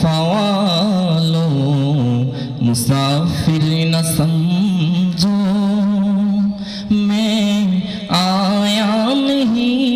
फवालो मुसाफिर न समझो मैं आया नहीं